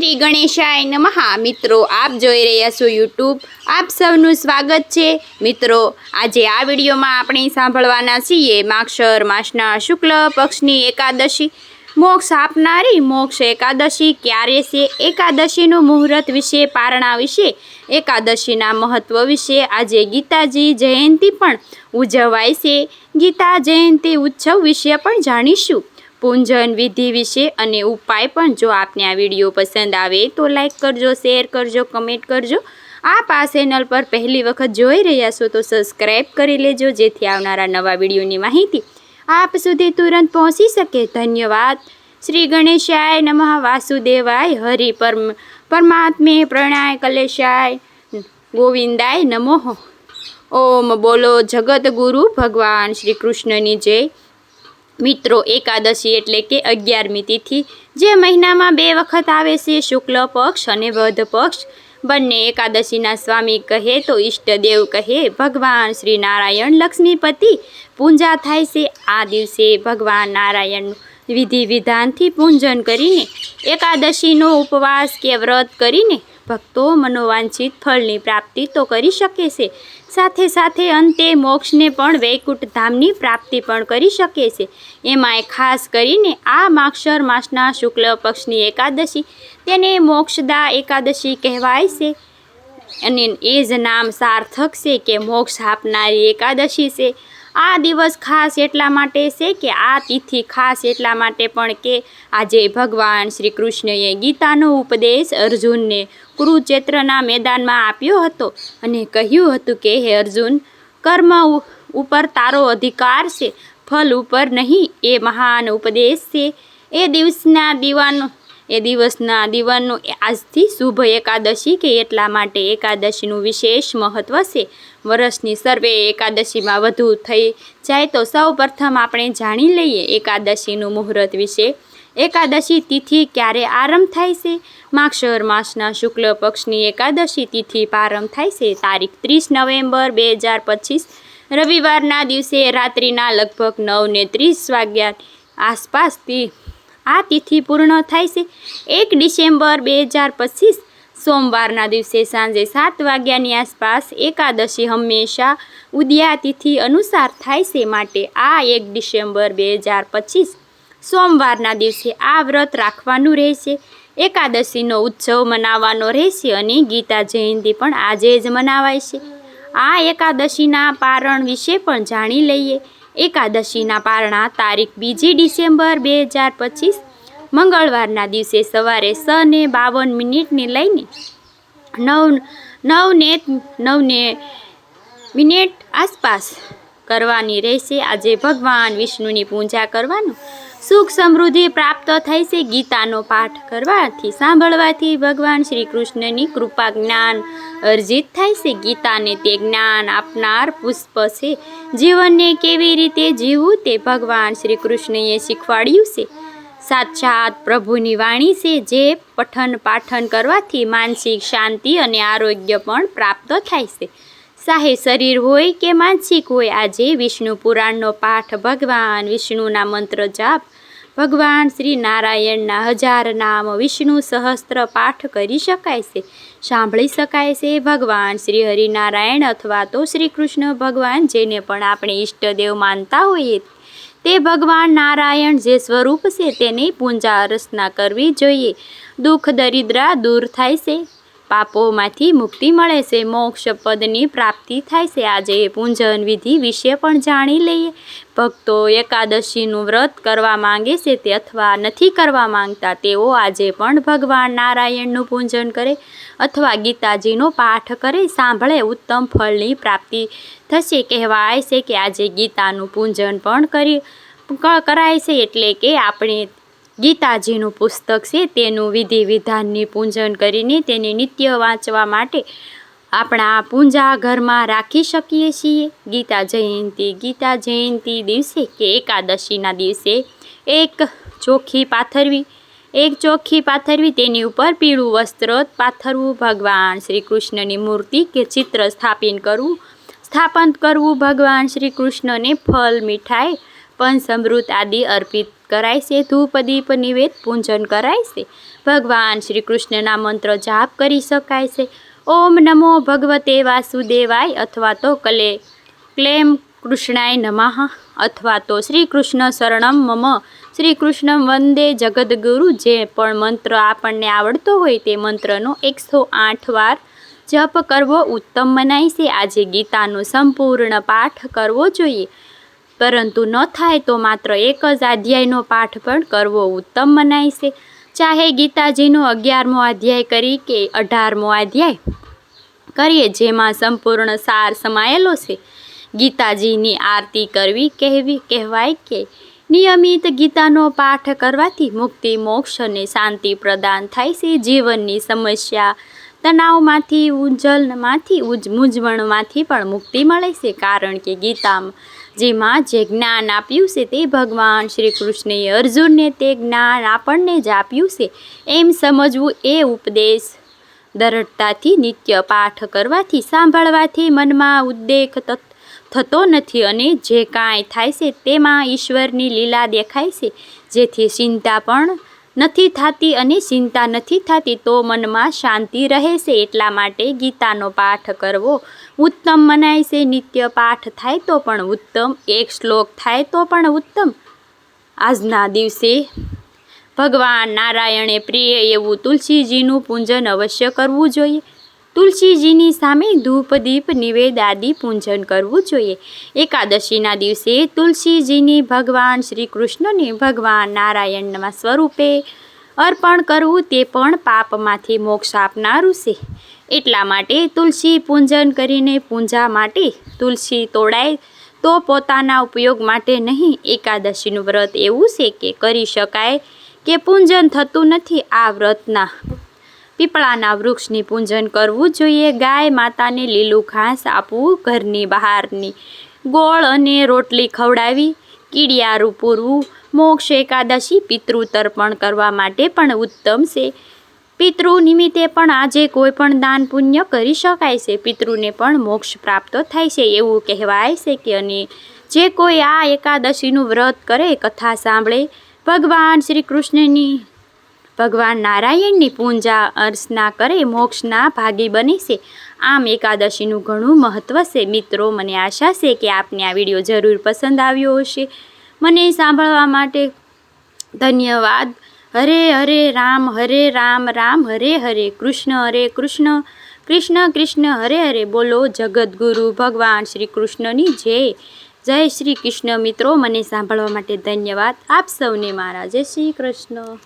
શ્રી ગણેશાય નમઃ. મિત્રો, આપ જોઈ રહ્યા છો યુટ્યુબ આપ સૌનું સ્વાગત છે. મિત્રો, આજે આ વિડીયોમાં આપણે સાંભળવાના છીએ માક્ષર માસના શુક્લ પક્ષની એકાદશી. મોક્ષ આપનારી મોક્ષ એકાદશી ક્યારે છે? એકાદશીનું મુહૂર્ત વિશે, પારણા વિશે, એકાદશીના મહત્વ વિશે આજે ગીતાજી જયંતી પણ ઉજવાય છે. ગીતા જયંતી ઉત્સવ વિશે પણ જાણીશું. પૂંજન, વિધિ વિશે અને ઉપાય પણ જો આપને આ વીડિયો પસંદ આવે તો લાઈક કરજો શેર કરજો કમેન્ટ કરજો. આપ આ ચેનલ પર પહેલી વખત જોઈ રહ્યા છો તો સબસ્ક્રાઈબ કરી લેજો, જેથી આવનારા નવા વિડીયોની માહિતી આપ સુધી તુરંત પહોંચી શકે. ધન્યવાદ. શ્રી ગણેશાય નમઃ. વાસુદેવાય હરિ પરમ, પરમાત્મે પ્રણય કલેશાય ગોવિંદાય નમો. ઓમ બોલો જગત ગુરુ ભગવાન શ્રી કૃષ્ણની જય. મિત્રો એકાદશી એટલે કે અગિયારમી તિથિ, જે મહિનામાં બે વખત આવે છે શુક્લ પક્ષ અને વધ પક્ષ. બંને એકાદશીના સ્વામી કહે તો ઈષ્ટદેવ કહે, ભગવાન શ્રી નારાયણ લક્ષ્મીપતિ, પૂજા થાય છે. આ દિવસે ભગવાન નારાયણનું વિધિ વિધાનથી પૂજન કરીને, એકાદશીનો ઉપવાસ કે વ્રત કરીને ભક્તો મનોવાંછિત ફળની પ્રાપ્તિ તો કરી શકે છે. સાથે સાથે અંતે મોક્ષને પણ વૈકુંઠ ધામની પ્રાપ્તિ પણ કરી શકે છે. એમાંય ખાસ કરીને આ માક્ષર માસના શુક્લ પક્ષની એકાદશી. તેને મોક્ષદા એકાદશી કહેવાય છે. અને એ જ નામ સાર્થક છે કે મોક્ષ આપનારી એકાદશી છે. આ દિવસ ખાસ એટલા માટે છે કે આ તિથિ ખાસ એટલા માટે પણ કે આજે ભગવાન શ્રી કૃષ્ણએ ગીતાનો ઉપદેશ અર્જુનને કુરુક્ષેત્રના મેદાનમાં આપ્યો હતો અને કહ્યું હતું કે, હે અર્જુન, કર્મ ઉપર તારો અધિકાર છે ફલ ઉપર નહીં, એ મહાન ઉપદેશ છે. એ દિવસના દીવાનો એ દિવસના દિવાનનું આજથી શુભ એકાદશી કે એટલા માટે એકાદશીનું વિશેષ મહત્ત્વ છે. વર્ષની સર્વે એકાદશીમાં વધુ થઈ જાય તો સૌ પ્રથમ આપણે જાણી લઈએ એકાદશીનું મુહૂર્ત વિશે. એકાદશી તિથિ ક્યારે આરંભ થાય છે? માક્ષર માસના શુક્લ પક્ષની એકાદશી તિથિ પ્રારંભ થાય છે તારીખ ત્રીસ નવેમ્બર બે હજાર પચીસ. રવિવારના દિવસે રાત્રિના લગભગ નવને ત્રીસ વાગ્યા આસપાસથી આ તિથિ પૂર્ણ થાય છે. એક ડિસેમ્બર બે હજાર પચીસ, સોમવારના દિવસે સાંજે સાત વાગ્યાની આસપાસ એકાદશી હંમેશા ઉદયા તિથિ અનુસાર થાય છે માટે આ એક ડિસેમ્બર બે હજાર પચીસ, સોમવારના દિવસે આ વ્રત રાખવાનું રહેશે. એકાદશીનો ઉત્સવ મનાવવાનો રહેશે અને ગીતા જયંતી પણ આજે જ મનાવાય છે. આ એકાદશીના પારણ વિશે પણ જાણી લઈએ. એકાદશીના પારણા, તારીખ બીજી ડિસેમ્બર બે હજાર પચીસ, મંગળવારના દિવસે સવારે સ ને બાવન મિનિટને લઈને નવ નવ ને નવ મિનિટ આસપાસ કરવાની રહેશે. આજે ભગવાન વિષ્ણુની પૂજા કરવાનું સુખ સમૃદ્ધિ પ્રાપ્ત થાય છે ગીતાનો પાઠ કરવાથી, સાંભળવાથી ભગવાન શ્રી કૃષ્ણની કૃપા જ્ઞાન અર્જિત થાય છે. ગીતાને તે જ્ઞાન આપનાર પુષ્પ છે. જીવનને કેવી રીતે જીવવું તે ભગવાન શ્રી કૃષ્ણએ શીખવાડ્યું છે. સાક્ષાત પ્રભુની વાણી છે જે પઠન પાઠન કરવાથી માનસિક શાંતિ અને આરોગ્ય પણ પ્રાપ્ત થાય છે. ચાહે શરીર હોય કે માનસિક હોય, આજે વિષ્ણુ પુરાણનો પાઠ ભગવાન વિષ્ણુના મંત્ર જાપ. ભગવાન શ્રી નારાયણના હજાર નામ વિષ્ણુ સહસ્ત્ર પાઠ કરી શકાય છે. સાંભળી શકાય છે, ભગવાન શ્રી હરિનારાયણ અથવા તો શ્રી કૃષ્ણ ભગવાન જેને પણ આપણે ઈષ્ટદેવ માનતા હોઈએ. તે ભગવાન નારાયણ જે સ્વરૂપ છે, તેની પૂજા અર્ચના કરવી જોઈએ. દુઃખ દરિદ્રા દૂર થાય છે. પાપોમાંથી મુક્તિ મળે છે. મોક્ષ પદની પ્રાપ્તિ થાય છે. આજે પૂંજન વિધિ વિશે પણ જાણી લઈએ. ભક્તો એકાદશીનું વ્રત કરવા માંગે છે તે અથવા નથી કરવા માંગતા તેઓ આજે પણ ભગવાન નારાયણનું પૂજન કરે અથવા ગીતાજીનો પાઠ કરે. સાંભળે ઉત્તમ ફળની પ્રાપ્તિ થશે. કહેવાય છે કે આજે ગીતાનું પૂજન પણ કરી કરાય છે. એટલે કે આપણે ગીતાજીનું પુસ્તક છે, તેનું વિધિ વિધાનની પૂજન કરીને તેને નિત્ય વાંચવા માટે આપણા પૂજા ઘરમાં રાખી શકીએ છીએ. ગીતા જયંતી ગીતા જયંતી દિવસે કે એકાદશીના દિવસે એક ચોખ્ખી પાથરવી, એક ચોખ્ખી પાથરવી, તેની ઉપર પીળું વસ્ત્ર પાથરવું, ભગવાન શ્રી કૃષ્ણની મૂર્તિ કે ચિત્ર સ્થાપિત કરવું, સ્થાપન કરવું, ભગવાન શ્રી કૃષ્ણને ફલ મીઠાઈ પંચમૃત આદિ અર્પિત કરાય છે, ધૂપ દીપ નિવેદ પૂજન કરાય છે. ભગવાન શ્રી કૃષ્ણના મંત્ર જાપ કરી શકાય છે. ઓમ નમો ભગવતે વાસુદેવાય અથવા તો કલે, ક્લેમ કૃષ્ણાય નમઃ અથવા તો શ્રી કૃષ્ણ શરણમ મમ. શ્રી કૃષ્ણ વંદે જગદગુરુ, જે પણ મંત્ર આપણને આવડતો હોય તે મંત્રનો એકસો આઠ વાર જપ કરવો ઉત્તમ મનાય છે. આજે ગીતાનો સંપૂર્ણ પાઠ કરવો જોઈએ. પરંતુ ન થાય તો માત્ર એક જ અધ્યાયનો પાઠ પણ કરવો ઉત્તમ મનાય છે. ચાહે ગીતાજીનો અગિયારમો અધ્યાય કરી કે અઢારમો અધ્યાય. કરીએ જેમાં સંપૂર્ણ સાર સમાયેલો છે. ગીતાજીની આરતી કરવી, કહેવી, કહેવાય કે નિયમિત ગીતાનો પાઠ કરવાથી મુક્તિ, મોક્ષ અને શાંતિ પ્રદાન થાય છે. જીવનની સમસ્યા તણાવમાંથી ઉજ્જલમાંથી ઉજ મૂંઝવણમાંથી પણ મુક્તિ મળે છે. કારણ કે ગીતામાં જેમાં જે જ્ઞાન આપ્યું છે તે ભગવાન શ્રી કૃષ્ણએ અર્જુનને તે જ્ઞાન આપણને જ આપ્યું છે એમ સમજવું એ ઉપદેશ. દરઢતાથી નિત્ય પાઠ કરવાથી, સાંભળવાથી મનમાં ઉદ્દેક થતો નથી અને જે કાંઈ થાય છે તેમાં ઈશ્વરની લીલા દેખાય છે. જેથી ચિંતા પણ નથી થતી અને ચિંતા નથી થતી તો મનમાં શાંતિ રહે છે એટલા માટે ગીતાનો પાઠ કરવો ઉત્તમ મનાય છે. નિત્ય પાઠ થાય તો પણ ઉત્તમ, એક શ્લોક થાય તો પણ ઉત્તમ. આજના દિવસે ભગવાન નારાયણે પ્રિય એવું તુલસીજીનું પૂજન અવશ્ય કરવું જોઈએ. તુલસીજીની સામે ધૂપ, દીપ, નિવેદ આદિ પૂજન કરવું જોઈએ. એકાદશીના દિવસે તુલસીજીની ભગવાન શ્રી કૃષ્ણને ભગવાન નારાયણના સ્વરૂપે અર્પણ કરવું તે પણ પાપમાંથી મોક્ષ આપનારું છે. એટલા માટે તુલસી પૂજન કરીને પૂજા માટે તુલસી તોડાય તો પોતાના ઉપયોગ માટે નહીં. એકાદશીનું વ્રત એવું છે કે કરી શકાય કે પૂજન થતું નથી આ વ્રતના પીપળાના વૃક્ષની પૂજન કરવું જોઈએ. ગાય માતાને લીલું ઘાસ આપવું ઘરની બહારની. ગોળ અને રોટલી ખવડાવી કીડિયારું પૂરવું મોક્ષ એકાદશી પિતૃ તર્પણ કરવા માટે પણ ઉત્તમ છે. પિતૃ નિમિત્તે પણ આજે કોઈ પણ દાન પુણ્ય કરી શકાય છે. પિતૃને પણ મોક્ષ પ્રાપ્ત થાય છે એવું કહેવાય છે કે અને જે કોઈ આ એકાદશીનું વ્રત કરે, કથા સાંભળે, ભગવાન શ્રી કૃષ્ણની ભગવાન નારાયણની પૂજા અર્ચના કરે, મોક્ષના ભાગી બને આમ એકાદશીનું ઘણું મહત્ત્વ છે. મિત્રો, મને આશા છે કે આપને આ વીડિયો જરૂર પસંદ આવ્યો હશે. મને સાંભળવા માટે ધન્યવાદ. હરે હરે રામ હરે રામ રામ, હરે હરે કૃષ્ણ હરે કૃષ્ણ. કૃષ્ણ કૃષ્ણ, હરે હરે બોલો. જગદગુરુ ભગવાન શ્રી કૃષ્ણની જય. જય શ્રી કૃષ્ણ મિત્રો, મને સાંભળવા માટે ધન્યવાદ. આપ સૌને મારા જય શ્રી કૃષ્ણ.